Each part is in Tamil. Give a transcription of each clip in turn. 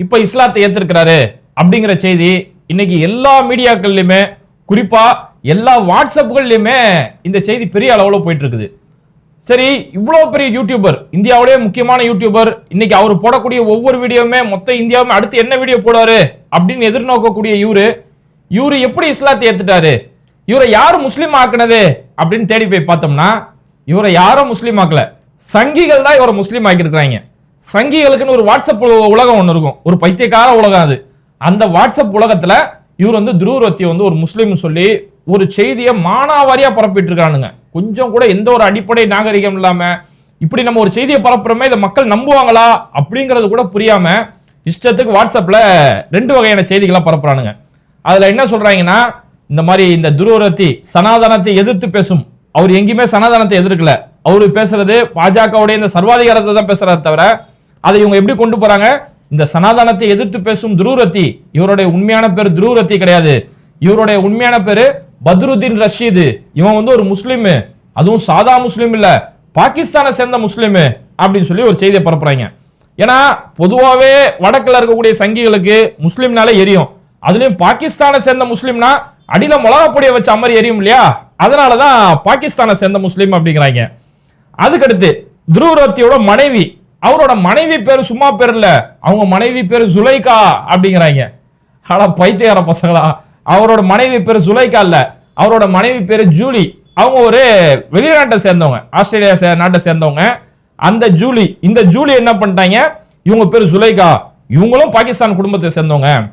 இப்போ இஸ்லாத்தை ஏற்றிருக்கிறாரு அப்படிங்கிற செய்தி இன்னைக்கு எல்லா மீடியாக்கள்லையுமே குறிப்பாக எல்லா வாட்ஸ்அப்புகள்லையுமே இந்த செய்தி பெரிய அளவில் போயிட்டு இருக்குது சரி இவ்வளோ பெரிய யூடியூபர் இந்தியாவிலேயே முக்கியமான யூடியூபர் இன்னைக்கு அவர் போடக்கூடிய ஒவ்வொரு வீடியோவுமே மொத்த இந்தியாவுமே அடுத்து என்ன வீடியோ போடுவாரு அப்படின்னு எதிர்நோக்கக்கூடிய இவரு இவரு எப்படி இஸ்லாத்தை ஏத்துட்டாரு? இவரை யார் முஸ்லீம் ஆக்குனது அப்படின்னு தேடி போய் பார்த்தோம்னா இவரை யாரும் முஸ்லீம் ஆக்கல. சங்கிகள் தான் இவரை முஸ்லீம் ஆக்கியிருக்கிறாங்க. சங்கிகளுக்குன்னு ஒரு வாட்ஸ்அப் உலகம் ஒன்று இருக்கும். ஒரு பைத்தியக்கார உலகம் அது. அந்த வாட்ஸ்அப் உலகத்துல இவர் வந்து துருவரத்தியை வந்து ஒரு முஸ்லீம் சொல்லி ஒரு செய்தியை மானாவாரியா பரப்பிட்டு இருக்கானுங்க கொஞ்சம் கூட எந்த ஒரு அடிப்படை நாகரிகம் இல்லாம இப்படி நம்ம ஒரு செய்தியை பரப்புறோமே இதை மக்கள் நம்புவாங்களா அப்படிங்கிறது கூட புரியாம இஷ்டத்துக்கு வாட்ஸ்அப்ல ரெண்டு வகையான செய்திகளை பரப்புறானுங்க. அதுல என்ன சொல்றாங்கன்னா இந்த மாதிரி இந்த துருவரத்தி சனாதனத்தை எதிர்த்து பேசும். அவர் எங்கேயுமே சனாதனத்தை எதிர்க்கல. அவரு பேசுறது பாஜகவுடைய இந்த சர்வாதிகாரத்தை தான் பேசுறத தவிர அதை இவங்க எப்படி கொண்டு போறாங்க? இந்த சனாதனத்தை எதிர்த்து பேசும் துருவரத்தி இவருடைய உண்மையான பேர் துருவரத்தி கிடையாது. இவருடைய உண்மையான பேரு பத்ருதீன் ரஷீது. இவன் வந்து ஒரு முஸ்லீம். அதுவும் சாதா முஸ்லீம் இல்ல பாகிஸ்தானை சேர்ந்த முஸ்லீம் அப்படின்னு சொல்லி ஒரு செய்தியை பரப்புறாங்க. ஏன்னா பொதுவாகவே வடக்குல இருக்கக்கூடிய சங்கிகளுக்கு முஸ்லீம்னாலே எரியும். அதுலயும் பாகிஸ்தானை சேர்ந்த முஸ்லீம்னா அடியில மிளகாப்பொடியை வச்ச மாதிரி எரியும் இல்லையா? அதனாலதான் பாகிஸ்தானை சேர்ந்த முஸ்லீம் அப்படிங்கிறாங்க. அதுக்கடுத்து துருவரத்தியோட மனைவி அவரோட மனைவி பேர் சும்மா பேர் இல்ல. அவங்க மனைவி பேர் சுலைகா அப்படிங்கிறாங்க. ஆனா பைத்தியகார பசங்களா. அவரோட மனைவி பேர் சுலைகா இல்ல. அவரோட மனைவி பேர் ஜூலி. அவங்க ஒரு வெளிநாட்டை சேர்ந்தவங்க. ஆஸ்திரேலியா சே- நாட்டை சேர்ந்தவங்க. அந்த ஜூலி இந்த ஜூலி என்ன பண்ணிட்டாங்க? இவங்க பேர் சுலைகா இவங்களும் பாகிஸ்தான் குடும்பத்தை சேர்ந்தவங்க.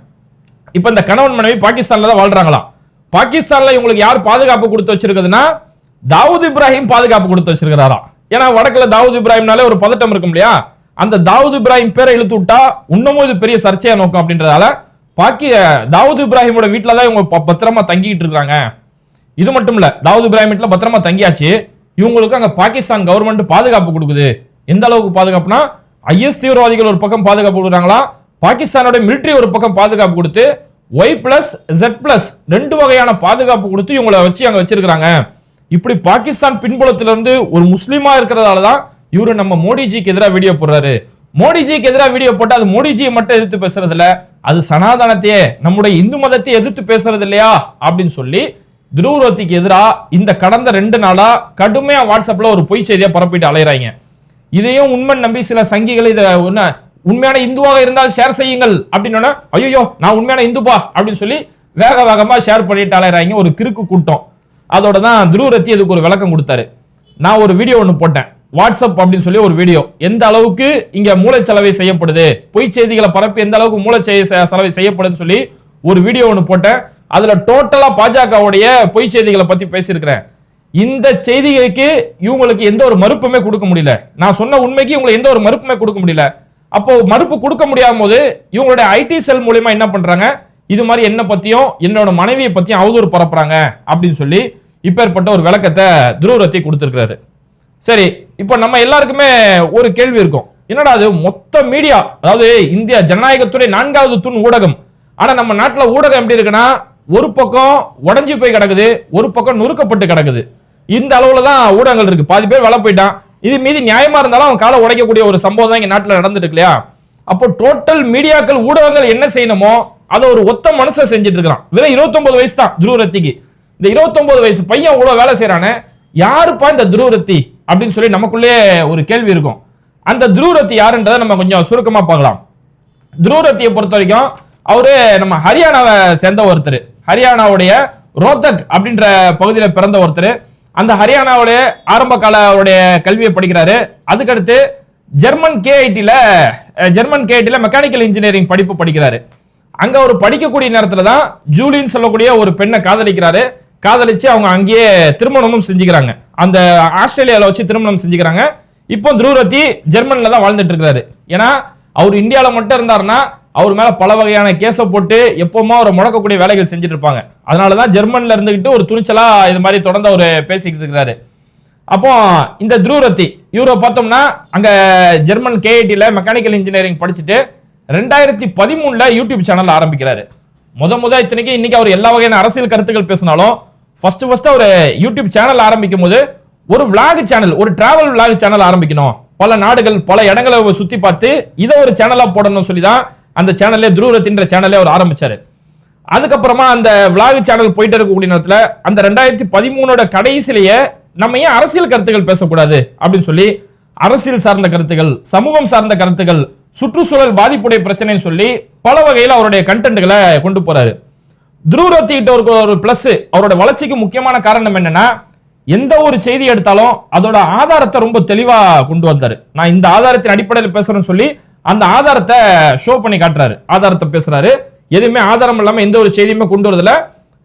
இப்ப இந்த கணவன் மனைவி பாகிஸ்தான்ல தான் வாழ்றாங்களாம். பாகிஸ்தான்ல இவங்களுக்கு யார் பாதுகாப்பு கொடுத்து வச்சிருக்குதுன்னா தாவூத் இப்ராஹிம் பாதுகாப்பு கொடுத்து வச்சிருக்கிறாராம். ஏன்னா வடக்குல தாவூத் இப்ராஹிம்னாலே ஒரு பதட்டம் இருக்கும் இல்லையா? அந்த தாவூத் இப்ராஹிம் பேரை இழுத்து விட்டா இன்னமும் இது பெரிய சர்ச்சையா நோக்கம் அப்படின்றதால பாக்கி தாவூத் இப்ராஹிமோட வீட்டுல தான் இவங்க ப- பத்திரமா தங்கிட்டு இருக்காங்க. இது மட்டும் இல்ல தாவூத் இப்ராஹிம் வீட்டுல பத்திரமா தங்கியாச்சு. இவங்களுக்கு அங்க பாகிஸ்தான் கவர்மெண்ட் பாதுகாப்பு கொடுக்குது. எந்த அளவுக்கு பாதுகாப்புனா ஐஎஸ் தீவிரவாதிகள் ஒரு பக்கம் பாதுகாப்பு கொடுக்குறாங்களா பாகிஸ்தானோட மிலிட்டரி ஒரு பக்கம் பாதுகாப்பு கொடுத்து ஒய் பிளஸ் ஜெட் பிளஸ் ரெண்டு வகையான பாதுகாப்பு கொடுத்து இவங்களை வச்சு அங்க வச்சிருக்காங்க இப்படி பாகிஸ்தான் பின்புலத்திலிருந்து ஒரு முஸ்லீமா இருக்கிறதால தான் இவரு நம்ம மோடிஜிக்கு எதிராக வீடியோ போடுறாரு. மோடிஜிக்கு எதிராக வீடியோ போட்டு அது மோடிஜியை மட்டும் எதிர்த்து பேசுறது இல்ல அது சனாதனத்தையே நம்முடைய இந்து மதத்தை எதிர்த்து பேசுறது இல்லையா அப்படின்னு சொல்லி துருவத்திக்கு எதிராக இந்த கடந்த ரெண்டு நாளா கடுமையா வாட்ஸ்அப்ல ஒரு பொய் செய்தியை பரப்பிட்டு அலையிறாங்க. இதையும் உண்மை நம்பி சில சங்கிகள் இதை ஒன்று உண்மையான இந்துவாக இருந்தால் ஷேர் செய்யுங்கள் அப்படின்னு ஐயோ நான் உண்மையான இந்துப்பா அப்படின்னு சொல்லி வேக வேகமா ஷேர் பண்ணிட்டு அலையிறாங்க. ஒரு கிறுக்கு கூட்டம். அதோட தான் துருவரத்தி இதுக்கு ஒரு விளக்கம் கொடுத்தாரு. நான் ஒரு வீடியோ ஒன்று போட்டேன். வாட்ஸ்அப் அப்படின்னு சொல்லி ஒரு வீடியோ எந்த அளவுக்கு இங்க மூளைச்சலவை செய்யப்படுது? பொய் செய்திகளை பரப்பி எந்த அளவுக்கு மூளை செலவை செய்யப்படுதுன்னு சொல்லி ஒரு வீடியோ ஒன்று போட்டேன். அதுல டோட்டலா பாஜகவுடைய பொய் செய்திகளை பத்தி பேசியிருக்கிறேன். இந்த செய்திகளுக்கு இவங்களுக்கு எந்த ஒரு மறுப்புமே கொடுக்க முடியல. நான் சொன்ன உண்மைக்கு இவங்களுக்கு எந்த ஒரு மறுப்புமே கொடுக்க முடியல. அப்போ மறுப்பு கொடுக்க முடியாத போது இவங்களுடைய ஐடி செல் மூலியமா என்ன பண்றாங்க? இது மாதிரி என்ன பத்தியும் என்னோட மனைவியை பத்தியும் அவதூறு பரப்புறாங்க அப்படின்னு சொல்லி இப்பேற்பட்ட ஒரு விளக்கத்தை துருவரத்தி கொடுத்துருக்கிறாரு. சரி இப்போ நம்ம எல்லாருக்குமே ஒரு கேள்வி இருக்கும். என்னடா அது மொத்த மீடியா அதாவது இந்தியா ஜனநாயகத்துறை நான்காவது தூண் ஊடகம். ஆனா நம்ம நாட்டில் ஊடகம் எப்படி இருக்குன்னா ஒரு பக்கம் உடஞ்சி போய் கிடக்குது ஒரு பக்கம் நொறுக்கப்பட்டு கிடக்குது. இந்த அளவுல தான் ஊடகங்கள் இருக்கு. பாதி பேர் வள போயிட்டான். இது மீதி நியாயமா இருந்தாலும் அவன் காலை உடைக்கக்கூடிய ஒரு சம்பவம் தான் இங்க நாட்டில் நடந்துட்டு இல்லையா? அப்போ டோட்டல் மீடியாக்கள் ஊடகங்கள் என்ன செய்யணுமோ அதை ஒரு ஒத்த மனசை செஞ்சுட்டு இருக்கிறான் வெறும் 29 வயசு தான் துருவரத்திக்கு. இந்த 29 வயசு பையன் இவ்வளவு வேலை செய்யறானே யாருப்பா இந்த துருவரத்தி? அப்படின்னு சொல்லி நமக்குள்ளே ஒரு கேள்வி இருக்கும். அந்த துருவரத்தி யாருன்றதை நம்ம கொஞ்சம் சுருக்கமா பார்க்கலாம். துருவரத்தியை பொறுத்த வரைக்கும் அவரு நம்ம ஹரியானாவை சேர்ந்த ஒருத்தர். ஹரியானாவுடைய ரோத்தக் அப்படின்ற பகுதியில் பிறந்த ஒருத்தர். அந்த ஹரியானாவுடைய ஆரம்ப கால அவருடைய கல்வியை படிக்கிறாரு. அதுக்கடுத்து ஜெர்மன் கேஐடியில் ஜெர்மன் கேஐடியில் மெக்கானிக்கல் இன்ஜினியரிங் படிப்பு படிக்கிறாரு. அங்கே அவர் படிக்கக்கூடிய நேரத்தில் தான் ஜூலின்னு சொல்லக்கூடிய ஒரு பெண்ணை காதலிக்கிறாரு. காதலிச்சு அவங்க அங்கேயே திருமணமும் செஞ்சுக்கிறாங்க. அந்த ஆஸ்திரேலியாவில் வச்சு திருமணம் செஞ்சுக்கிறாங்க. இப்போ துருவரத்தி ஜெர்மனில் தான் வாழ்ந்துட்டு இருக்காரு ஏன்னா அவர் இந்தியாவில் மட்டும் இருந்தாருன்னா அவர் மேலே பல வகையான கேஸை போட்டு எப்பவுமே அவரை முடக்கக்கூடிய வேலைகள் செஞ்சுட்டு இருப்பாங்க அதனாலதான் ஜெர்மனில் இருந்துக்கிட்டு ஒரு துணிச்சலாக இது மாதிரி தொடர்ந்து அவர் பேசிக்கிட்டு இருக்கிறாரு. அப்போ இந்த துருவரத்தி இவரை பார்த்தோம்னா அங்கே ஜெர்மன் கேஐடியில் மெக்கானிக்கல் இன்ஜினியரிங் படிச்சுட்டு ரெண்டாயிரத்தி பதிமூணில் யூடியூப் சேனல் ஆரம்பிக்கிறாரு. முத முத இத்தனைக்கு இன்னைக்கு அவர் எல்லா வகையான அரசியல் கருத்துக்கள் பேசினாலும் ஃபர்ஸ்ட் ஃபர்ஸ்ட் அவர் யூடியூப் சேனல் ஆரம்பிக்கும் போது ஒரு விளாக் சேனல் ஒரு டிராவல் விளாக் சேனல் ஆரம்பிக்கணும். பல நாடுகள் பல இடங்களை அவர் சுத்தி பார்த்து இதை ஒரு சேனலா போடணும்னு சொல்லி தான் அந்த சேனல்லே துருவரத்தின்ற சேனலே அவர் ஆரம்பிச்சாரு. அதுக்கப்புறமா அந்த விளாக் சேனல் போயிட்டு இருக்கக்கூடிய நேரத்தில் அந்த ரெண்டாயிரத்தி பதிமூணோட கடைசிலேயே நம்ம ஏன் அரசியல் கருத்துக்கள் பேசக்கூடாது அப்படின்னு சொல்லி அரசியல் சார்ந்த கருத்துக்கள் சமூகம் சார்ந்த கருத்துக்கள் சுற்றுச்சூழல் பாதிப்புடைய பிரச்சனைன்னு சொல்லி பல வகையில் அவருடைய கண்டென்ட்களை கொண்டு போறாரு. துருவரத்தி கிட்ட ஒரு ஒரு பிளஸ் அவரோட வளர்ச்சிக்கு முக்கியமான காரணம் என்னன்னா எந்த ஒரு செய்தி எடுத்தாலும் அதோட ஆதாரத்தை ரொம்ப தெளிவா கொண்டு வந்தாரு. நான் இந்த ஆதாரத்தின் அடிப்படையில் பேசுறேன்னு சொல்லி அந்த ஆதாரத்தை ஷோ பண்ணி காட்டுறாரு. ஆதாரத்தை பேசுறாரு. எதுவுமே ஆதாரம் இல்லாம எந்த ஒரு செய்தியுமே கொண்டு வரதுல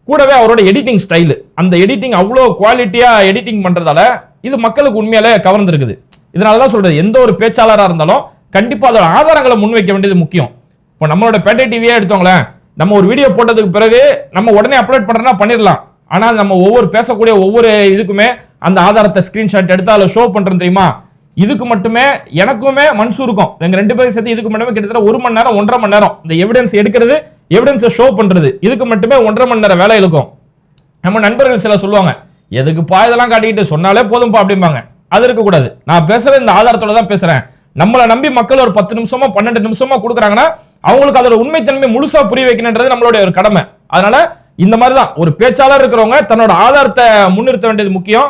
கூடவே அவரோட எடிட்டிங் ஸ்டைலு அந்த எடிட்டிங் அவ்வளோ குவாலிட்டியா எடிட்டிங் பண்றதால இது மக்களுக்கு உண்மையாலே கவர்ந்துருக்குது. இதனாலதான் சொல்றது எந்த ஒரு பேச்சாளராக இருந்தாலும் கண்டிப்பா அதோட ஆதாரங்களை முன்வைக்க வேண்டியது முக்கியம். இப்போ நம்மளோட பேட்டை டிவியே எடுத்தோங்களேன் நம்ம ஒரு வீடியோ போட்டதுக்கு பிறகு நம்ம உடனே அப்லோட் பண்றோம்னா பண்ணிடலாம். ஆனால் நம்ம ஒவ்வொரு பேசக்கூடிய ஒவ்வொரு இதுக்குமே அந்த ஆதாரத்தை ஸ்கிரீன்ஷாட் எடுத்து அதில் ஷோ பண்ணுறோம் தெரியுமா? இதுக்கு மட்டுமே எனக்குமே மன்சூருக்கும் எங்கள் ரெண்டு பேரும் சேர்த்து இதுக்கு மட்டுமே கிட்டத்தட்ட ஒரு மணி நேரம் ஒன்றரை மணி நேரம் இந்த எவிடன்ஸ் எடுக்கிறது எவிடன்ஸை ஷோ பண்ணுறது இதுக்கு மட்டுமே ஒன்றரை மணி நேரம் வேலை இருக்கும் நம்ம நண்பர்கள் சில சொல்லுவாங்க எதுக்குப்பா இதெல்லாம் காட்டிக்கிட்டு? சொன்னாலே போதும்ப்பா அப்படிம்பாங்க. அது இருக்கக்கூடாது. நான் பேசுறது இந்த ஆதாரத்தோட தான் பேசுகிறேன் நம்மளை நம்பி மக்கள் ஒரு பத்து நிமிஷமோ பன்னெண்டு நிமிஷமோ கொடுக்குறாங்கன்னா அவங்களுக்கு அதோட உண்மைத்தன்மை முழுசா புரிய வைக்கணுன்றது நம்மளுடைய ஒரு கடமை. அதனால இந்த மாதிரி தான் ஒரு பேச்சாளர் இருக்கிறவங்க தன்னோட ஆதாரத்தை முன்னிறுத்த வேண்டியது முக்கியம்.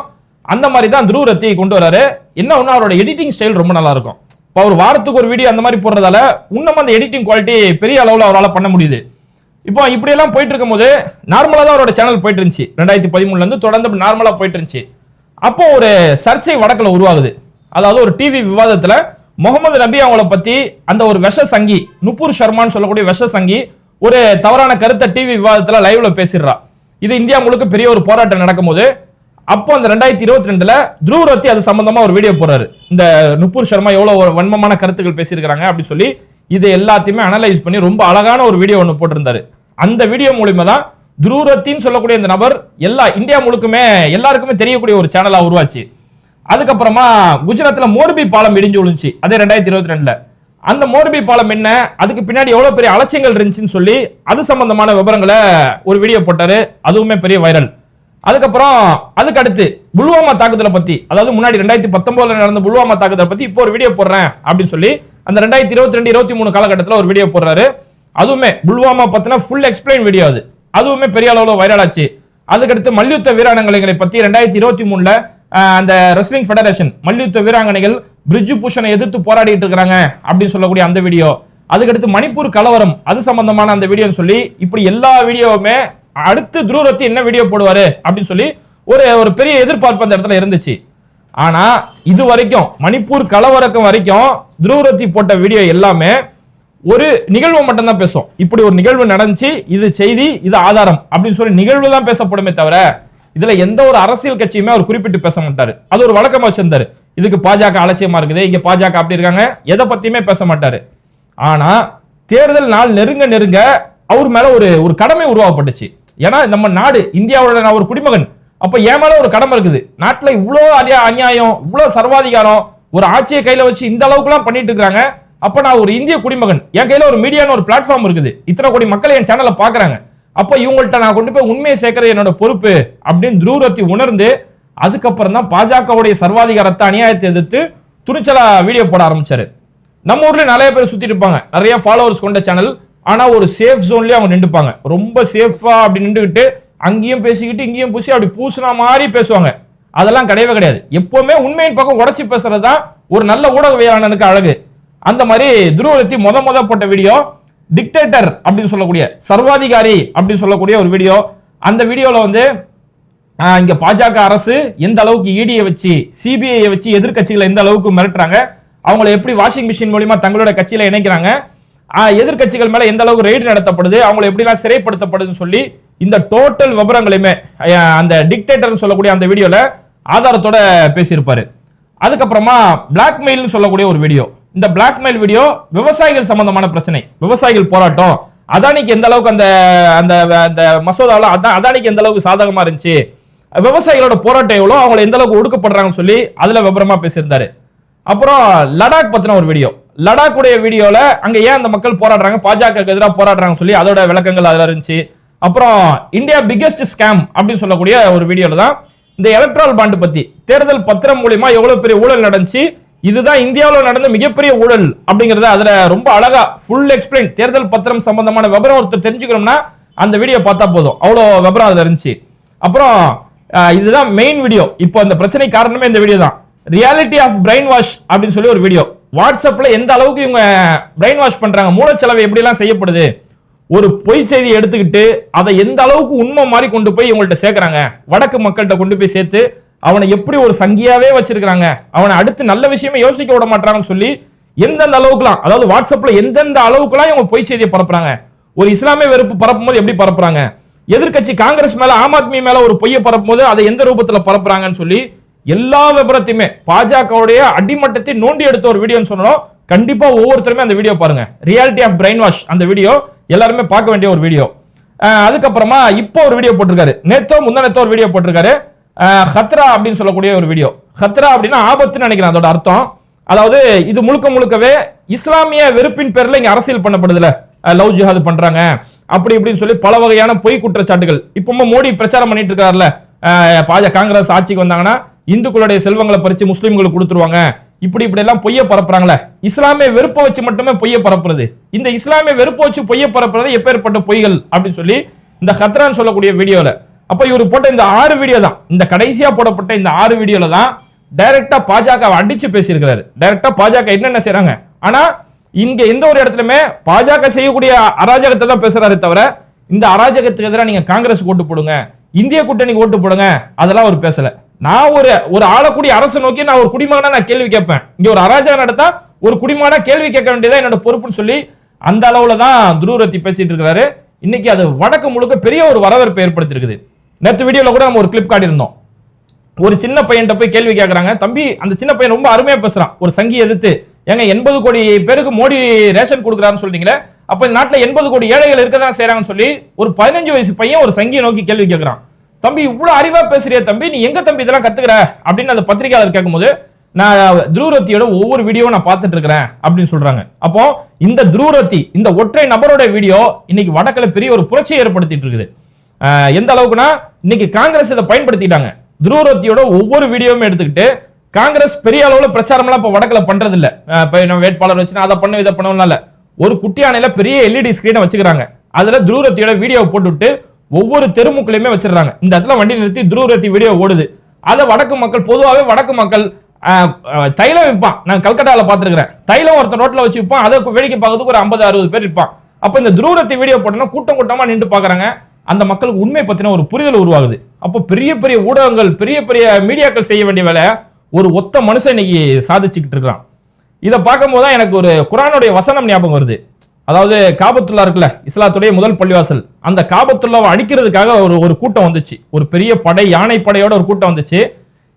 அந்த மாதிரி தான் துருவ ரத்தியை கொண்டு வராரு. என்ன ஒன்று அவரோட எடிட்டிங் ஸ்டைல் ரொம்ப நல்லா இருக்கும் இப்போ ஒரு வாரத்துக்கு ஒரு வீடியோ அந்த மாதிரி போடுறதால இன்னும் அந்த எடிட்டிங் குவாலிட்டி பெரிய அளவில் அவரால் பண்ண முடியுது. இப்போ இப்படி எல்லாம் போயிட்டு இருக்கும்போது நார்மலாக தான் அவரோட சேனல் போயிட்டு இருந்துச்சு. ரெண்டாயிரத்தி பதிமூணுல இருந்து தொடர்ந்து நார்மலாக போயிட்டு இருந்துச்சு. அப்போ ஒரு சர்ச்சை வடக்கில் உருவாகுது. அதாவது ஒரு டிவி விவாதத்தில் முகமது நபி அவங்கள பத்தி அந்த ஒரு விஷ சங்கி நுப்பூர் சர்மான்னு சொல்லக்கூடிய விஷ சங்கி ஒரு தவறான கருத்தை டிவி விவாதத்துல லைவ்ல பேசிடுறா. இது இந்தியா முழுக்க பெரிய ஒரு போராட்டம் நடக்கும்போது அப்போ அந்த ரெண்டாயிரத்தி இருபத்தி ரெண்டுல துருவரத்தி அது சம்பந்தமா ஒரு வீடியோ போறாரு இந்த நுப்பூர் சர்மா எவ்வளவு ஒரு வன்மமான கருத்துக்கள் பேசியிருக்கிறாங்க அப்படின்னு சொல்லி இது எல்லாத்தையுமே அனலைஸ் பண்ணி ரொம்ப அழகான ஒரு வீடியோ ஒன்று போட்டிருந்தாரு. அந்த வீடியோ மூலியமா தான் துருவரத்தின்னு சொல்லக்கூடிய இந்த நபர் எல்லா இந்தியா முழுக்குமே எல்லாருக்குமே தெரியக்கூடிய ஒரு சேனலா உருவாச்சு. அதுக்கப்புறமா குஜராத்ல மோர்பி பாலம் இடிஞ்சு விழுந்துச்சு. அதே ரெண்டாயிரத்தி இருபத்தி ரெண்டுல. அந்த மோர்பி பாலம் என்ன? அதுக்கு பின்னாடி எவ்வளவு பெரிய அலட்சியங்கள் இருந்துச்சுன்னு சொல்லி அது சம்பந்தமான விவரங்களை ஒரு வீடியோ போட்டாரு. அதுவுமே பெரிய வைரல் அதுக்கப்புறம் அதுக்கு அடுத்து புல்வாமா தாக்குதலை பத்தி அதாவது முன்னாடி ரெண்டாயிரத்தி பத்தொன்பதுல நடந்த புல்வாமா தாக்குதலை பத்தி இப்போ ஒரு வீடியோ போடுறேன் அப்படின்னு சொல்லி அந்த ரெண்டாயிரத்தி இருபத்தி ரெண்டு இருபத்தி மூணு காலகட்டத்தில் ஒரு வீடியோ போடுறாரு. அதுவுமே புல்வாமா பத்தின ஃபுல் எக்ஸ்பிளைன் வீடியோ அது. அதுவுமே பெரிய அளவில் வைரல் ஆச்சு. அதுக்கடுத்து மல்யுத்த வீராங்கனைகளை பத்தி ரெண்டாயிரத்தி இருபத்தி மூணுல அந்த ரெஸ்லிங் ஃபெடரேஷன் மல்யுத்த வீராங்கனைகள் பிரிட்ஜு பூஷனை எதிர்த்து போராடிட்டு இருக்கிறாங்க அப்படின்னு சொல்லக்கூடிய அந்த வீடியோ. அதுக்கடுத்து மணிப்பூர் கலவரம் அது சம்பந்தமான அந்த வீடியோன்னு சொல்லி இப்படி எல்லா வீடியோவுமே அடுத்து துருவரத்தி என்ன வீடியோ போடுவாரு அப்படின்னு சொல்லி ஒரு ஒரு பெரிய எதிர்பார்ப்பு அந்த இடத்துல இருந்துச்சு. ஆனா இது வரைக்கும் மணிப்பூர் கலவரக்கம் வரைக்கும் துருவரத்தி போட்ட வீடியோ எல்லாமே ஒரு நிகழ்வு மட்டும்தான் பேசும். இப்படி ஒரு நிகழ்வு நடந்துச்சு இது செய்தி இது ஆதாரம் அப்படின்னு சொல்லி நிகழ்வு தான் பேசப்படுமே தவிர இதுல எந்த ஒரு அரசியல் கட்சியுமே அவர் குறிப்பிட்டு பேச மாட்டாரு. அது ஒரு வழக்கமா வச்சிருந்தாரு. இதுக்கு பாஜக அலட்சியமா இருக்குது. இங்க பாஜக அப்படி இருக்காங்க. எதை பத்தியுமே பேச மாட்டாரு. ஆனா தேர்தல் நாள் நெருங்க நெருங்க அவர் மேல ஒரு ஒரு கடமை உருவாக்கப்பட்டுச்சு ஏன்னா நம்ம நாடு இந்தியாவோட நான் ஒரு குடிமகன். அப்ப என் மேல ஒரு கடமை இருக்குது. நாட்டுல இவ்வளோ அநியா அநியாயம் இவ்வளோ சர்வாதிகாரம் ஒரு ஆட்சியை கையில வச்சு இந்த அளவுக்குலாம் பண்ணிட்டு இருக்காங்க. அப்ப நான் ஒரு இந்திய குடிமகன். என் கையில ஒரு மீடியான ஒரு பிளாட்ஃபார்ம் இருக்குது. இத்தனை கோடி மக்கள் என் சேனலை பாக்குறாங்க அப்போ இவங்கள்ட்ட நான் கொண்டு போய் உண்மையை சேர்க்கறது என்னோட பொறுப்பு அப்படின்னு துருவரத்தி உணர்ந்து அதுக்கப்புறம் தான் பாஜகவுடைய சர்வாதிகாரத்தை அநியாயத்தை எதிர்த்து துணிச்சலா வீடியோ போட ஆரம்பிச்சாரு. நம்ம ஊர்ல நிறைய பேர் சுத்திட்டு இருப்பாங்க. நிறைய ஃபாலோவர்ஸ் கொண்ட சேனல் ஆனா ஒரு சேஃப் ஜோன்லயே அவங்க நின்றுப்பாங்க. ரொம்ப சேஃபா அப்படி நின்றுகிட்டு அங்கேயும் பேசிக்கிட்டு இங்கேயும் பூசி அப்படி பூசின மாதிரி பேசுவாங்க. அதெல்லாம் கிடையவே கிடையாது. எப்பவுமே உண்மையின் பக்கம் உடச்சி பேசுறது தான் ஒரு நல்ல ஊடகவியலாளனுக்கு அழகு. அந்த மாதிரி துருவத்தி முத முத போட்ட வீடியோ டிக்டேட்டர் அப்படின்னு சொல்லக்கூடிய சர்வாதிகாரி அப்படின்னு சொல்லக்கூடிய ஒரு வீடியோ அந்த வீடியோவில் வந்து இங்க பாஜக அரசு எந்த அளவுக்கு இடியை வச்சு சிபிஐ வச்சு எதிர்க்கட்சிகளை எந்த அளவுக்கு மிரட்டுறாங்க அவங்களை எப்படி வாஷிங் மிஷின் மூலியமா தங்களோட கட்சியில இணைக்கிறாங்க எதிர்கட்சிகள் எதிர்க்கட்சிகள் மேல எந்த அளவுக்கு ரெய்டு நடத்தப்படுது அவங்களை எப்படிலாம் சிறைப்படுத்தப்படுதுன்னு சொல்லி இந்த டோட்டல் விவரங்களையுமே அந்த டிக்டேட்டர்னு சொல்லக்கூடிய அந்த வீடியோல ஆதாரத்தோட பேசியிருப்பாரு. அதுக்கப்புறமா பிளாக்மெயில்னு சொல்லக்கூடிய ஒரு வீடியோ இந்த பிளாக்மெயில் வீடியோ விவசாயிகள் சம்பந்தமான பிரச்சனை. விவசாயிகள் போராட்டம். அதானிக்கு எந்த அளவுக்கு அந்த அந்த அந்த மசோதாவில் அதான் அதானிக்கு எந்த அளவுக்கு சாதகமாக இருந்துச்சு? விவசாயிகளோட போராட்டம் எவ்வளோ? அவங்களை எந்த அளவுக்கு ஒடுக்கப்படுறாங்கன்னு சொல்லி அதில் விவரமாக பேசியிருந்தாரு. அப்புறம் லடாக் பற்றின ஒரு வீடியோ லடாக்குடைய வீடியோவில் அங்கே ஏன் அந்த மக்கள் போராடுறாங்க? பாஜக எதிராக போராடுறாங்கன்னு சொல்லி அதோட விளக்கங்கள் அதில் இருந்துச்சு. அப்புறம் இந்தியா பிக்கெஸ்ட் ஸ்கேம் அப்படின்னு சொல்லக்கூடிய ஒரு வீடியோவில் தான் இந்த எலக்ட்ரால் பாண்டு பற்றி தேர்தல் பத்திரம் மூலியமாக எவ்வளோ பெரிய ஊழல் நடந்துச்சு? இதுதான் இந்தியாவில் நடந்த மிகப்பெரிய ஊழல் அப்படிங்கறத அதுல ரொம்ப அழகா ஃபுல் எக்ஸ்பிளைன் தேர்தல் பத்திரம் சம்பந்தமான விவரம் ஒருத்தர் தெரிஞ்சுக்கணும்னா அந்த வீடியோ பார்த்தா போதும். அவ்வளோ விவரம் அதுல இருந்துச்சு. அப்புறம் இதுதான் மெயின் வீடியோ இப்போ அந்த பிரச்சனை காரணமே இந்த வீடியோ தான். ரியாலிட்டி ஆஃப் பிரெயின் வாஷ் அப்படின்னு சொல்லி ஒரு வீடியோ வாட்ஸ்அப்ல எந்த அளவுக்கு இவங்க பிரெயின் வாஷ் பண்றாங்க மூளைச்சலவை எப்படி எல்லாம் செய்யப்படுது ஒரு பொய் செய்தியை எடுத்துக்கிட்டு அதை எந்த அளவுக்கு உண்மை மாதிரி கொண்டு போய் இவங்கள்ட்ட சேர்க்கறாங்க வடக்கு மக்கள்கிட்ட கொண்டு போய் சேர்த்து அவனை எப்படி ஒரு சங்கியாவே வச்சிருக்கிறாங்க? அவனை அடுத்து நல்ல விஷயமே யோசிக்க விட மாட்டாங்கன்னு சொல்லி எந்தெந்த அளவுக்குலாம் அதாவது வாட்ஸ்அப்ல எந்தெந்த அளவுக்குலாம் இவங்க பொய் செய்தியை பரப்புறாங்க? ஒரு இஸ்லாமிய வெறுப்பு பரப்பும் போது எப்படி பரப்புறாங்க? எதிர்க்கட்சி காங்கிரஸ் மேல ஆம் ஆத்மி மேல ஒரு பொய்யை பரப்பும் போது அதை எந்த ரூபத்துல பரப்புறாங்கன்னு சொல்லி எல்லா விபரத்தையுமே பாஜகவுடைய அடிமட்டத்தை நோண்டி எடுத்த ஒரு வீடியோன்னு சொன்னோம். கண்டிப்பா ஒவ்வொருத்தருமே அந்த வீடியோ பாருங்க. ரியாலிட்டி ஆஃப் பிரெயின் வாஷ் அந்த வீடியோ எல்லாருமே பார்க்க வேண்டிய ஒரு வீடியோ அதுக்கப்புறமா இப்போ ஒரு வீடியோ போட்டிருக்காரு. நேத்தோ முந்தானத்தோ ஒரு வீடியோ போட்டிருக்காரு. ஹத்ரா அப்படின்னு சொல்லக்கூடிய ஒரு வீடியோ ஹத்ரா அப்படின்னா ஆபத்துன்னு நினைக்கிறேன் அதோட அர்த்தம். அதாவது இது முழுக்க முழுக்கவே இஸ்லாமிய வெறுப்பின் பேரில் இங்கே அரசியல் பண்ணப்படுதுல. லவ் ஜிஹாது பண்றாங்க. அப்படி இப்படின்னு சொல்லி பல வகையான பொய் குற்றச்சாட்டுகள். இப்போ மோடி பிரச்சாரம் பண்ணிட்டு இருக்காருல்ல பாஜ பாஜக காங்கிரஸ் ஆட்சிக்கு வந்தாங்கன்னா இந்துக்களுடைய செல்வங்களை பறிச்சு முஸ்லீம்களுக்கு கொடுத்துருவாங்க. இப்படி இப்படி எல்லாம் பொய்ய பரப்புறாங்களே. இஸ்லாமிய வெறுப்பை வச்சு மட்டுமே பொய்ய பரப்புறது. இந்த இஸ்லாமிய வெறுப்பை வச்சு பொய்ய பரப்புறது எப்பேற்பட்ட பொய்கள் அப்படின்னு சொல்லி இந்த ஹத்ரான் சொல்லக்கூடிய வீடியோவில் அப்ப இவர் போட்ட இந்த ஆறு வீடியோ தான். இந்த கடைசியா போடப்பட்ட இந்த ஆறு வீடியோல தான் டைரக்டா பாஜக அடிச்சு பேசியிருக்கிறாரு. டைரக்டா பாஜக என்னென்ன செய்யறாங்க ஆனா இங்க எந்த ஒரு இடத்துலயுமே பாஜக செய்யக்கூடிய அராஜகத்தை தான் பேசுறாரு தவிர இந்த அராஜகத்துக்கு எதிராக நீங்க காங்கிரஸ் ஓட்டு போடுங்க இந்திய கூட்டணிக்கு ஓட்டு போடுங்க அதெல்லாம் அவர் பேசல. நான் ஒரு ஒரு ஆளக்கூடிய அரசு நோக்கி நான் ஒரு குடிமகனா நான் கேள்வி கேட்பேன். இங்க ஒரு அராஜகம் நடத்தா ஒரு குடிமகனா கேள்வி கேட்க வேண்டியதா என்னோட பொறுப்புன்னு சொல்லி அந்த அளவுல தான் துருவரத்தி பேசிட்டு இருக்கிறாரு. இன்னைக்கு அது வடக்கு முழுக்க பெரிய ஒரு வரவேற்பை ஏற்படுத்தியிருக்குது. நேற்று வீடியோவில் கூட நம்ம ஒரு கிளிப் காட்டியிருந்தோம். ஒரு சின்ன பையன்கிட்ட போய் கேள்வி கேட்குறாங்க தம்பி அந்த சின்ன பையன் ரொம்ப அருமையாக பேசுகிறான் ஒரு சங்கி எதிர்த்து. ஏங்க எண்பது கோடி பேருக்கு மோடி ரேஷன் கொடுக்குறாருன்னு சொல்றீங்களே? அப்போ இந்த நாட்டில் எண்பது கோடி ஏழைகள் இருக்க தான் செய்கிறாங்கன்னு சொல்லி ஒரு பதினஞ்சு வயசு பையன் ஒரு சங்கியை நோக்கி கேள்வி கேட்குறான் தம்பி இவ்வளோ அறிவாக பேசுறிய தம்பி நீ எங்கே தம்பி இதெல்லாம் கற்றுக்கிற அப்படின்னு அந்த பத்திரிகையாளர் கேட்கும்போது நான் துருவரத்தியோட ஒவ்வொரு வீடியோவும் நான் பார்த்துட்டு இருக்கிறேன் அப்படின்னு சொல்றாங்க. அப்போ இந்த துருவரத்தி இந்த ஒற்றை நபரோட வீடியோ இன்னைக்கு வடக்கில் பெரிய ஒரு புரட்சியை ஏற்படுத்திட்டு இருக்குது. எந்த அளவுக்குன்னா இன்னைக்கு காங்கிரஸ் இதை பயன்படுத்திட்டாங்க. துருவரத்தியோட ஒவ்வொரு வீடியோவும் எடுத்துக்கிட்டு காங்கிரஸ் பெரிய அளவுல பிரச்சாரம்லாம் இப்போ வடக்கில் பண்றது இல்ல ஆஹ் நம்ம வேட்பாளர் வச்சு அதை பண்ண இதை பண்ணணும்னால ஒரு குட்டியானையில பெரிய எல்இடி ஸ்கிரீனை வச்சுக்கிறாங்க. அதுல துருவரத்தியோட வீடியோ போட்டுவிட்டு ஒவ்வொரு தெருமுக்குலையுமே வச்சிடுறாங்க. இந்த இடத்துல வண்டி நிறுத்தி துருவரத்தி வீடியோ ஓடுது. அதை வடக்கு மக்கள் பொதுவாகவே வடக்கு மக்கள் தைலம் விற்பான். நான் கல்கட்டாவில் பார்த்துருக்கிறேன். தைலம் ஒருத்தன் ரோட்டில் வச்சு விற்பான். அதை வேடிக்கை பார்க்கறதுக்கு ஒரு ஐம்பது அறுபது பேர் இருப்பான். அப்போ இந்த துருவரத்தி வீடியோ போட்டோம்னா கூட்டம் கூட்டமாக நின்று பார்க்குறாங்க. அந்த மக்களுக்கு உண்மை பத்தின ஒரு புரிதல் உருவாகுது. அப்போ பெரிய பெரிய ஊடகங்கள் பெரிய பெரிய மீடியாக்கள் செய்ய வேண்டிய வேலை ஒரு ஒத்த மனுஷன் இன்னைக்கு சாதிச்சுக்கிட்டு இருக்கிறான். இதை பார்க்கும்போது தான் எனக்கு ஒரு குரானுடைய வசனம் ஞாபகம் வருது. அதாவது காபத்துல்லா இருக்குல்ல இஸ்லாத்துடைய முதல் பள்ளிவாசல். அந்த காபத்துல்லாவை அடிக்கிறதுக்காக ஒரு ஒரு கூட்டம் வந்துச்சு. ஒரு பெரிய படை யானை படையோட ஒரு கூட்டம் வந்துச்சு.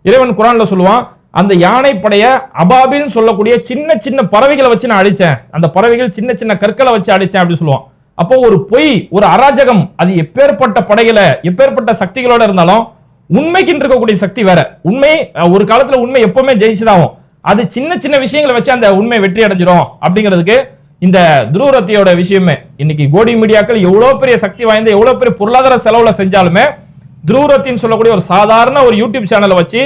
இறைவன் குரான்ல சொல்லுவான் அந்த யானை படைய அபாபின்னு சொல்லக்கூடிய சின்ன சின்ன பறவைகளை வச்சு நான் அடிச்சேன் அந்த பறவைகள் சின்ன சின்ன கற்களை வச்சு அடிச்சேன் அப்படின்னு சொல்லுவான். அப்போ ஒரு பொய் ஒரு அராஜகம் அது எப்பேற்பட்ட படைகளை எப்பேற்பட்ட சக்திகளோட இருந்தாலும் உண்மைக்கு இருக்கக்கூடிய சக்தி வேற. உண்மை ஒரு காலத்துல உண்மை எப்பவுமே ஜெயிச்சுதாகும் அது சின்ன சின்ன விஷயங்களை வச்சு அந்த உண்மை வெற்றி அடைஞ்சிடும் அப்படிங்கிறதுக்கு இந்த துருவரத்தியோட விஷயமே. இன்னைக்கு கோடி மீடியாக்கள் எவ்வளவு பெரிய சக்தி வாய்ந்த எவ்வளவு பெரிய பொருளாதார செலவுல செஞ்சாலுமே துருவரத்தின்னு சொல்லக்கூடிய ஒரு சாதாரண ஒரு யூடியூப் சேனலை வச்சு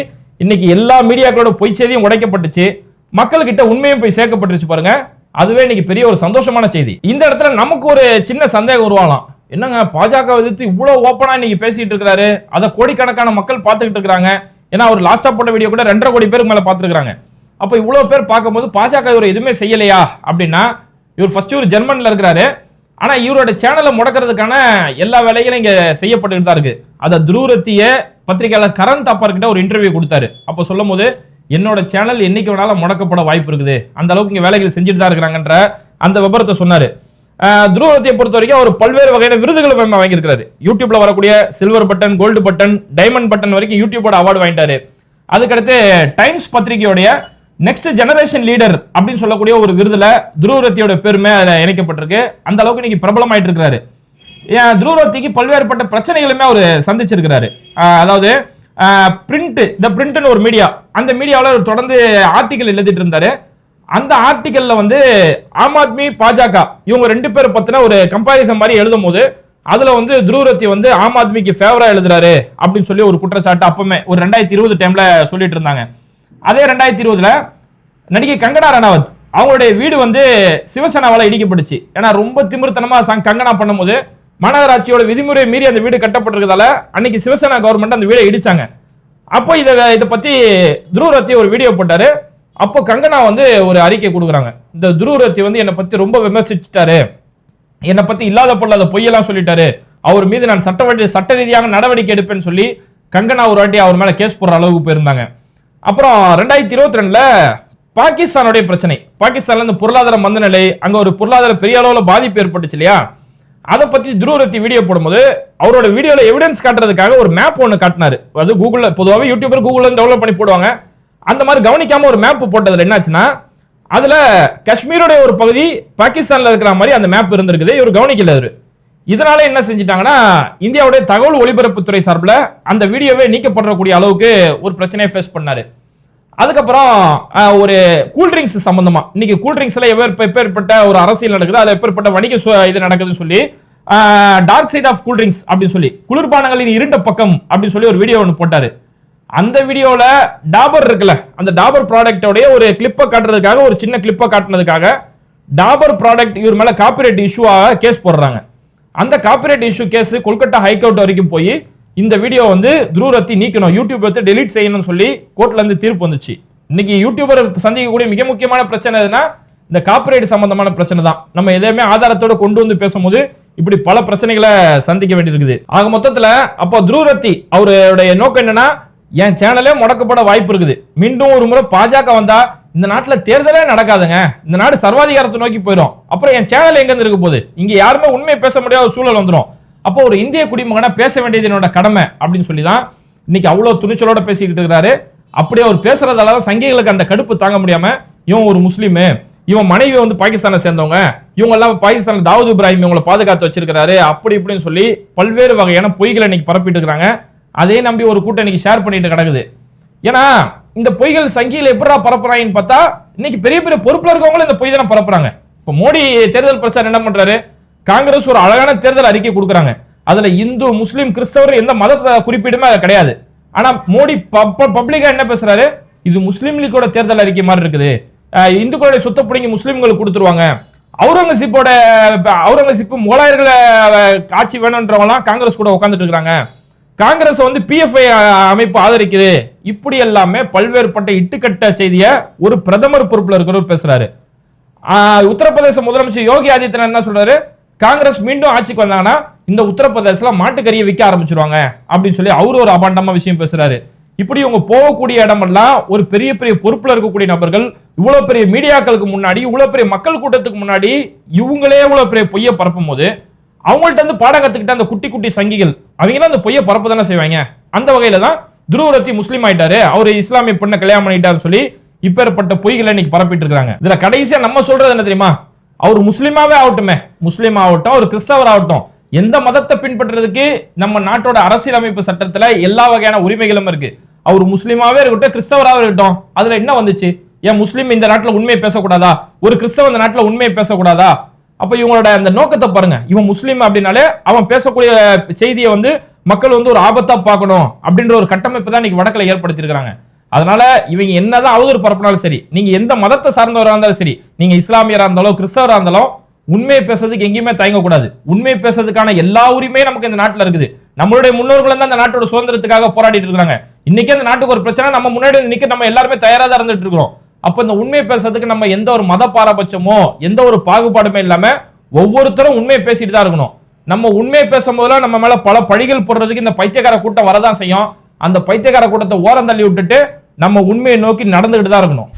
இன்னைக்கு எல்லா மீடியாக்களோட பொய் செய்தியும் உடைக்கப்பட்டுச்சு. மக்கள்கிட்ட உண்மையும் போய் சேர்க்கப்பட்டுருச்சு பாருங்க. அதுவே இன்னைக்கு பெரிய ஒரு சந்தோஷமான செய்தி. இந்த இடத்துல நமக்கு ஒரு சின்ன சந்தேகம் உருவாகலாம். என்னங்க பாஜக எதிர்த்து இவ்வளவு ஓப்பனா இன்னைக்கு பேசிட்டு இருக்காரு அதை கோடிக்கணக்கான மக்கள் பார்த்துக்கிட்டு இருக்காங்க ஏன்னா அவர் லாஸ்டா போட்ட வீடியோ கூட ரெண்டரை கோடி பேருக்கு மேல பார்த்துருக்காங்க அப்ப இவ்வளவு பேர் பார்க்கும்போது பாஜக இவர் எதுவுமே செய்யலையா? அப்படின்னா இவர் ஃபர்ஸ்ட் இவர் ஜெர்மன்ல இருக்கிறாரு. ஆனா இவரோட சேனலை முடக்கிறதுக்கான எல்லா வேலைகளும் இங்க செய்யப்பட்டுக்கிட்டு தான் இருக்கு. அதை துருவத்திய பத்திரிகையாளர் கரண் தாப்பார்கிட்ட ஒரு இன்டர்வியூ கொடுத்தாரு. அப்போ சொல்லும் போது என்னோட சேனல் என்னைக்கு வேணாலும் முடக்கப்பட வாய்ப்பு இருக்குது. அந்த அளவுக்கு இங்கே வேலைகள் செஞ்சுட்டு தான் இருக்கிறாங்கன்ற அந்த விபரத்தை சொன்னார். துருவத்தை பொறுத்த வரைக்கும் அவர் பல்வேறு வகையான விருதுகளை வாங்கி- வாங்கியிருக்கிறாரு. யூடியூப்ல வரக்கூடிய silver button gold button diamond button வரைக்கும் யூடியூபோட அவார்டு வாங்கிட்டாரு. அதுக்கடுத்து டைம்ஸ் பத்திரிகையோடைய நெக்ஸ்ட் ஜெனரேஷன் லீடர் அப்படின்னு சொல்லக்கூடிய ஒரு விருதுல துருவரத்தியோட பெருமை அதில் இணைக்கப்பட்டிருக்கு. அந்த அளவுக்கு இன்னைக்கு பிரபலமாயிட்டு இருக்கிறாரு. ஏன் துருவரத்திக்கு பல்வேறுபட்ட பிரச்சனைகளுமே அவர் சந்திச்சிருக்கிறாரு. அதாவது பிரிண்ட் த பிரிண்ட்னு ஒரு மீடியா அந்த மீடியாவில் அவர் தொடர்ந்து ஆர்டிக்கல் எழுதிட்டு இருந்தாரு. அந்த ஆர்டிக்கல்ல வந்து ஆம் ஆத்மி பாஜக இவங்க ரெண்டு பேரை பத்தின ஒரு கம்பாரிசன் மாதிரி எழுதும் போது அதுல வந்து துருவரத்தி வந்து ஆம் ஆத்மிக்கு ஃபேவரா எழுதுறாரு அப்படின்னு சொல்லி ஒரு குற்றச்சாட்டு அப்பவுமே ஒரு ரெண்டாயிரத்தி இருபது டைம்ல சொல்லிட்டு இருந்தாங்க. அதே ரெண்டாயிரத்தி இருபதுல நடிகை கங்கனா ரணாவத் அவங்களுடைய வீடு வந்து சிவசேனாவால் இடிக்கப்பட்டுச்சு. ஏன்னா ரொம்ப திமிர்த்தனமா கங்கனா பண்ணும்போது மாநகராட்சியோட விதிமுறை மீறி அந்த வீடு கட்டப்பட்டிருக்கிறதால அன்னைக்கு சிவசேனா கவர்மெண்ட் அந்த வீடை இடிச்சாங்க. அப்போ இதை இதை பத்தி துருவரத்தி ஒரு வீடியோ போட்டாரு. அப்போ கங்கனா வந்து ஒரு அறிக்கை கொடுக்குறாங்க. இந்த துருவரத்தி வந்து என்னை பத்தி ரொம்ப விமர்சிச்சிட்டாரு. என்னை பத்தி இல்லாத பொல்லாத பொய்யெல்லாம் சொல்லிட்டாரு. அவர் மீது நான் சட்ட வழி சட்ட ரீதியாக நடவடிக்கை எடுப்பேன்னு சொல்லி கங்கனா ஒரு வாட்டி அவர் மேல கேஸ் போடுற அளவுக்கு போயிருந்தாங்க. அப்புறம் ரெண்டாயிரத்தி இருபத்தி ரெண்டுல பாகிஸ்தானுடைய பிரச்சனை. பாகிஸ்தான்ல இந்த பொருளாதார மந்தநிலை அங்க ஒரு பொருளாதார பெரிய அளவுல பாதிப்பு ஏற்பட்டுச்சு இல்லையா? அதை பத்தி துருவரத்தி வீடியோ போடும்போது அவரோட வீடியோல எவிடன்ஸ் காட்டுறதுக்காக ஒரு மேப் ஒன்று காட்டினார். அது கூகுளில் பொதுவாகவே யூடியூபர் கூகுளில் டெவலப் பண்ணி போடுவாங்க. அந்த மாதிரி கவனிக்காம ஒரு மேப் போட்டதுல என்னாச்சுன்னா அதுல காஷ்மீருடைய ஒரு பகுதி பாகிஸ்தான்ல இருக்கிற மாதிரி அந்த மேப் இருந்திருக்குது. இவர் கவனிக்கல அவரு. இதனால என்ன செஞ்சிட்டாங்கன்னா இந்தியாவுடைய தகவல் ஒலிபரப்புத்துறை சார்பில் அந்த வீடியோவே நீக்கப்படக்கூடிய அளவுக்கு ஒரு பிரச்சனையை ஃபேஸ் பண்ணாரு. அதுக்கப்புறம் ஒரு கூல்ட்ரிங்க்ஸ் சம்பந்தமா. இன்னைக்கு கூல்ட்ரிங்க்ஸ்ல எப்பேற்பட்ட ஒரு அரசியல் நடக்குது அது எப்பேற்பட்ட வணிக இது நடக்குதுன்னு சொல்லி டார்க் சைட் ஆஃப் கூல்ட்ரிங்க்ஸ் அப்படின்னு சொல்லி குளிர்பானங்களின் இருண்ட பக்கம் அப்படின்னு சொல்லி ஒரு வீடியோ ஒன்று போட்டாரு. அந்த வீடியோல டாபர் இருக்குல்ல அந்த டாபர் ப்ராடக்டோடைய ஒரு கிளிப்பை காட்டுறதுக்காக ஒரு சின்ன கிளிப்பை காட்டுனதுக்காக டாபர் ப்ராடக்ட் இவர் மேல காப்பிரைட் இஷ்யூவாக கேஸ் போடுறாங்க. அந்த copyright issue case Kolkata high court வரைக்கும் போய் இந்த வீடியோ வந்து துருவரத்தி நீக்கணும். யூடியூப் எடுத்து டெலீட் செய்யணும்னு சொல்லி கோர்ட்ல இருந்து தீர்ப்பு வந்துச்சு. இன்னைக்கு யூடியூபர் சந்திக்கக்கூடிய மிக முக்கியமான பிரச்சனை எதுனா இந்த காப்பிரைட் சம்பந்தமான பிரச்சனை தான். நம்ம எதையுமே ஆதாரத்தோட கொண்டு வந்து பேசும்போது இப்படி பல பிரச்சனைகளை சந்திக்க வேண்டியிருக்குது. ஆக மொத்தத்துல அப்போ துருவரத்தி அவருடைய நோக்கம் என்னன்னா என் சேனலே முடக்கப்பட வாய்ப்பு இருக்குது. மீண்டும் ஒரு முறை பாஜக வந்தா இந்த நாட்டுல தேர்தலே நடக்காதுங்க. இந்த நாடு சர்வாதிகாரத்தை நோக்கி போயிடும். அப்புறம் என் சேனல் எங்க இருந்து இருக்க போகுது? இங்க யாருமே உண்மையை பேச முடியாத சூழல் வந்துடும் அப்போ ஒரு இந்திய குடிமகனா பேச வேண்டியது என்னோட கடமை அப்படின்னு சொல்லி தான் இன்னைக்கு அவ்வளவு துணிச்சலோட பேசிக்கிட்டு இருக்கிறாரு. அப்படியே அவர் பேசுறதால தான் சங்கிகளுக்கு அந்த கடுப்பு தாங்க முடியாம இவன் ஒரு முஸ்லீமு இவன் மனைவி வந்து பாகிஸ்தானை சேர்ந்தவங்க இவங்க எல்லாம் பாகிஸ்தான் தாவூத் இப்ராஹிம் இவங்களை பாதுகாத்து வச்சிருக்கிறாரு அப்படி இப்படின்னு சொல்லி பல்வேறு வகையான பொய்களை இன்னைக்கு பரப்பிட்டு இருக்கிறாங்க. அதே நம்பி ஒரு கூட்டம் இன்னைக்கு ஷேர் பண்ணிட்டு கிடக்குது. ஏன்னா இந்த பொய்கள் சங்கியில் எப்படா பரப்புறாங்கன்னு பார்த்தா இன்னைக்கு பெரிய பெரிய பொறுப்பில் இருக்கவங்களும் இந்த பொய் தானே பரப்புறாங்க. இப்போ மோடி தேர்தல் பிரச்சாரம் என்ன பண்றாரு? காங்கிரஸ் ஒரு அழகான தேர்தல் அறிக்கை கொடுக்குறாங்க. அதுல இந்து முஸ்லீம் கிறிஸ்தவர் எந்த மத குறிப்பீடுமே அது கிடையாது. ஆனா மோடி பப்ளிக்கா என்ன பேசுறாரு? இது முஸ்லீம் லீக்கோட தேர்தல் அறிக்கை மாதிரி இருக்குது. இந்துக்களுடைய சொத்தை பிடிங்கி முஸ்லீம்களுக்கு கொடுத்துருவாங்க. அவுரங்கசீப்போட அவுரங்கசீப் முகலாயர்களை அஹ், ஆட்சி வேணுன்றவங்களாம் காங்கிரஸ் கூட உட்காந்துட்டு இருக்கிறாங்க. காங்கிரஸ் வந்து பிஎஃப்ஐ அமைப்பு ஆதரிக்குது. இப்படி எல்லாமே பல்வேறுபட்ட இட்டுக்கட்ட செய்தியை ஒரு பிரதமர் பொறுப்பில் இருக்கிறவர் பேசுறாரு. உத்தரப்பிரதேச முதலமைச்சர் யோகி ஆதித்யநாத் என்ன சொல்றாரு? காங்கிரஸ் மீண்டும் ஆட்சிக்கு வந்தாங்கன்னா இந்த உத்தரப்பிரதேசல மாட்டுக்கறியை விற்க ஆரம்பிச்சிருவாங்க அப்படின்னு சொல்லி அவரு ஒரு அபாண்டமா விஷயம் பேசுறாரு. இப்படி இவங்க போகக்கூடிய இடமெல்லாம் ஒரு பெரிய பெரிய பொறுப்புல இருக்கக்கூடிய நபர்கள் இவ்வளவு பெரிய மீடியாக்களுக்கு முன்னாடி இவ்வளவு பெரிய மக்கள் கூட்டத்துக்கு முன்னாடி இவங்களே இவ்வளவு பெரிய பொய்யை பரப்பும் போது அவங்கள்ட்ட இருந்து பாடம் கத்துக்கிட்ட அந்த குட்டி குட்டி சங்கிகள் அவங்களாம் அந்த பொய்யை பரப்பு தானே செய்வாங்க? அந்த வகையில தான் துருவரத்தி முஸ்லீம் ஆயிட்டாரு. அவர் இஸ்லாமிய பெண்ணை கல்யாணம் பண்ணிட்டாருன்னு சொல்லி இப்பேற்பட்ட பொய்களை இன்னைக்கு பரப்பிட்டு இருக்காங்க இதுல கடைசியா நம்ம சொல்றது என்ன தெரியுமா? அவர் முஸ்லீமாவே ஆகட்டுமே. முஸ்லீம் ஆகட்டும் அவர் கிறிஸ்தவர் ஆகட்டும். எந்த மதத்தை பின்பற்றுறதுக்கு நம்ம நாட்டோட அரசியலமைப்பு சட்டத்துல எல்லா வகையான உரிமைகளும் இருக்கு. அவர் முஸ்லீமாவே இருக்கட்டும் கிறிஸ்தவராக இருக்கட்டும். அதுல என்ன வந்துச்சு? ஏன் முஸ்லீம் இந்த நாட்டில் உண்மையை பேசக்கூடாதா? ஒரு கிறிஸ்தவ இந்த நாட்டில் உண்மையை பேசக்கூடாதா? அப்ப இவங்களோட அந்த நோக்கத்தை பாருங்க. இவன் முஸ்லீம் அப்படின்னாலே அவன் பேசக்கூடிய செய்தியை வந்து மக்கள் வந்து ஒரு ஆபத்தா பார்க்கணும் அப்படின்ற ஒரு கட்டமைப்பு தான் இன்னைக்கு வடக்கில் ஏற்படுத்தியிருக்கிறாங்க. அதனால இவங்க என்னதான் அவதூறு பரப்பினாலும் சரி நீங்க எந்த மதத்தை சார்ந்தவராக இருந்தாலும் சரி நீங்க இஸ்லாமியராக இருந்தாலும் கிறிஸ்தவராக இருந்தாலும் உண்மையை பேசுறதுக்கு எங்கேயுமே தயங்கக்கூடாது உண்மையை பேசுறதுக்கான எல்லா உரிமையும் நமக்கு இந்த நாட்டில் இருக்குது. நம்மளுடைய முன்னோர்கள் தான் அந்த நாட்டோட சுதந்திரத்துக்காக போராடிட்டு இருக்காங்க. இன்னைக்கு அந்த நாட்டுக்கு ஒரு பிரச்சனை நம்ம முன்னாடி வந்து நம்ம எல்லாருமே தயாராக தான் இருந்துட்டு இருக்கிறோம். அப்போ இந்த உண்மையை பேசுறதுக்கு நம்ம எந்த ஒரு மத பாரபட்சமோ எந்த ஒரு பாகுபாடுமே இல்லாம ஒவ்வொருத்தரும் உண்மையை பேசிட்டு தான் இருக்கணும். நம்ம உண்மையை பேசும்போதெல்லாம் நம்ம மேல பல பழிகள் போடுறதுக்கு இந்த பைத்தியக்கார கூட்டம் வரதான் செய்யும். அந்த பைத்தியக்கார கூட்டத்தை ஓரம் தள்ளி விட்டுட்டு நம்ம உண்மையை நோக்கி நடந்துகிட்டு தான் இருக்கணும்